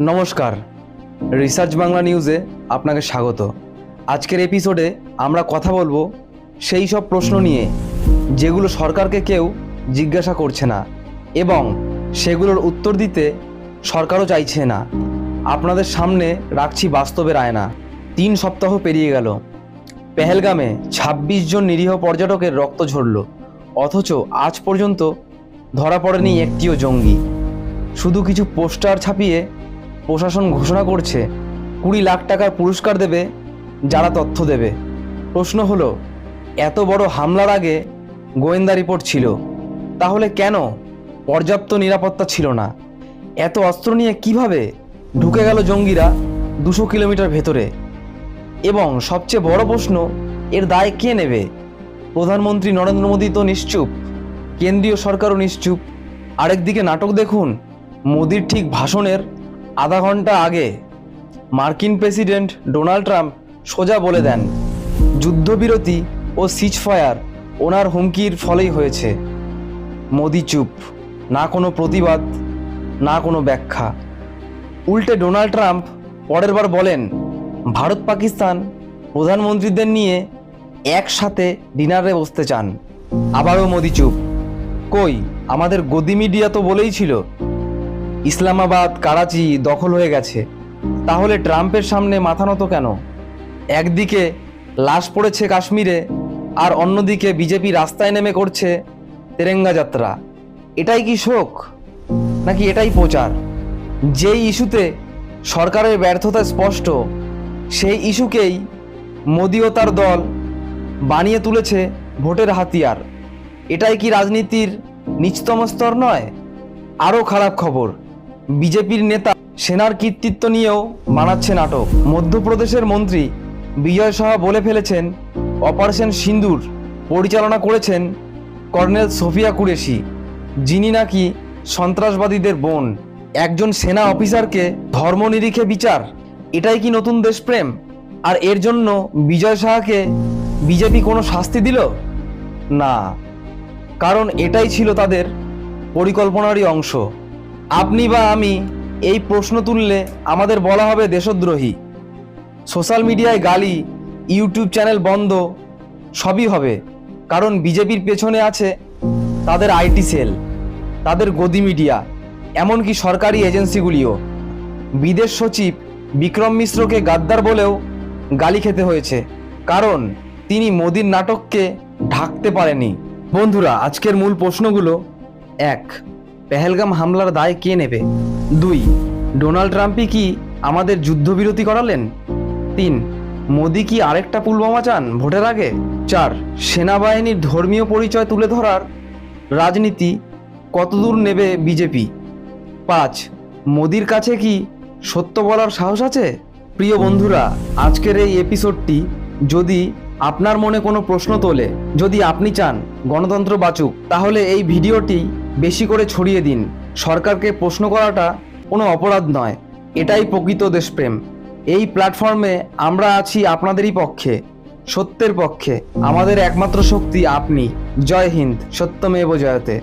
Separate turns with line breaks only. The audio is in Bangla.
নমস্কার, রিসার্চ বাংলা নিউজে আপনাকে স্বাগত। আজকের এপিসোডে আমরা কথা বলব সেই সব প্রশ্ন নিয়ে, যেগুলো সরকারকে কেউ জিজ্ঞাসা করছে না এবং সেগুলোর উত্তর দিতে সরকারও চাইছে না। আপনাদের সামনে রাখছি বাস্তবের আয়না। তিন সপ্তাহ পেরিয়ে গেল। পেহেলগামে ২৬ জন নিরীহ পর্যটকের রক্ত ঝরল। অথচ আজ পর্যন্ত ধরা পড়েনি একটিও জঙ্গি। শুধু কিছু পোস্টার ছাপিয়ে প্রশাসন ঘোষণা করছে, কুড়ি লাখ টাকার পুরস্কার দেবে, যারা তথ্য দেবে। প্রশ্ন হলো, এত বড় হামলার আগে গোয়েন্দা রিপোর্ট ছিল। তাহলে কেন পর্যাপ্ত নিরাপত্তা ছিল না? এত অস্ত্র নিয়ে কীভাবে ঢুকে গেল জঙ্গিরা দুশো কিলোমিটার ভেতরে? এবং সবচেয়ে বড় প্রশ্ন, এর দায় কে নেবে? প্রধানমন্ত্রী নরেন্দ্র মোদী তো নিশ্চুপ, কেন্দ্রীয় সরকারও নিশ্চুপ। আরেকদিকে নাটক দেখুন, মোদির ঠিক ভাষণের আধা ঘণ্টা আগে মার্কিন প্রেসিডেন্ট ডোনাল্ড ট্রাম্প সোজা বলে দেন, যুদ্ধবিরতি ও সিজ ফায়ার ওনার হুমকির ফলেই হয়েছে। মোদি চুপ, না কোনো প্রতিবাদ, না কোনো ব্যাখ্যা। উল্টে ডোনাল্ড ট্রাম্প পরের বার বলেন, ভারত পাকিস্তান প্রধানমন্ত্রীদের নিয়ে একসাথে ডিনারে বসতে চান। আবারও মোদি চুপ, কই, আমাদের গদি মিডিয়া তো বলেই ছিল ইসলামাবাদ, কারাচি দখল হয়ে গেছে। তাহলে ট্রাম্পের সামনে মাথা নত কেন? একদিকে লাশ পড়েছে কাশ্মীরে, আর অন্যদিকে বিজেপি রাস্তায় নেমে করছে তেরেঙ্গা যাত্রা। এটাই কি শোক? নাকি এটাই প্রচার? যেই ইস্যুতে সরকারের ব্যর্থতা স্পষ্ট, সেই ইস্যুকেই মোদি ও তার দল বানিয়ে তুলেছে ভোটের হাতিয়ার। এটাই কি রাজনীতির নিচতম স্তর নয়? আরও খারাপ খবর। বিজেপির নেতা সেনার কৃতিত্ব নিয়েও বানাচ্ছে নাটক। মধ্যপ্রদেশের মন্ত্রী বিজয় সাহা বলে ফেলেছেন, অপারেশন সিন্দুর পরিচালনা করেছেন কর্নেল সোফিয়া কুরেশি, যিনি নাকি সন্ত্রাসবাদীদের বোন। একজন সেনা অফিসারকে ধর্মনিরিখে বিচার, এটাই কি নতুন দেশপ্রেম? আর এর জন্য বিজয় সাহাকে বিজেপি কোনো শাস্তি দিল? না, কারণ এটাই ছিল তাদের পরিকল্পনারই অংশ। আপনি বা আমি এই প্রশ্ন তুললে আমাদের বলা হবে দেশদ্রোহী। সোশ্যাল মিডিয়ায় গালি, ইউটিউব চ্যানেল বন্ধ, সবই হবে। কারণ বিজেপির পেছনে আছে তাদের আইটি সেল, তাদের গদি মিডিয়া, এমনকি সরকারি এজেন্সিগুলিও। বিদেশ সচিব বিক্রম মিশ্রকে গাদ্দার বলেও গালি খেতে হয়েছে, কারণ তিনি মোদির নাটককে ঢাকতে পারেনি বন্ধুরা, আজকের মূল প্রশ্নগুলো এক। পেহেলগাম হামলার দায় কে নেবে? দুই, ডোনাল্ড ট্রাম্পই কি আমাদের যুদ্ধবিরতি করালেন? তিন, মোদি কি আরেকটা পুলবামা চান ভোটের আগে? চার, সেনাবাহিনীর ধর্মীয় পরিচয় তুলে ধরার রাজনীতি কতদূর নেবে বিজেপি? পাঁচ, মোদির কাছে কি সত্য বলার সাহস আছে? প্রিয় বন্ধুরা, আজকের এই এপিসোডটি যদি আপনার মনে কোনো প্রশ্ন তোলে, যদি আপনি চান গণতন্ত্র বাঁচুক, তাহলে এই ভিডিওটি বেশি করে ছড়িয়ে দিন। সরকারকে প্রশ্ন করাটা কোনো অপরাধ নয়। এটাই প্রকৃত দেশপ্রেম। এই প্ল্যাটফর্মে আমরা আছি আপনাদেরই পক্ষে, সত্যের পক্ষে। আমাদের একমাত্র শক্তি আপনি। জয় হিন্দ, সত্যমেব জয়তে।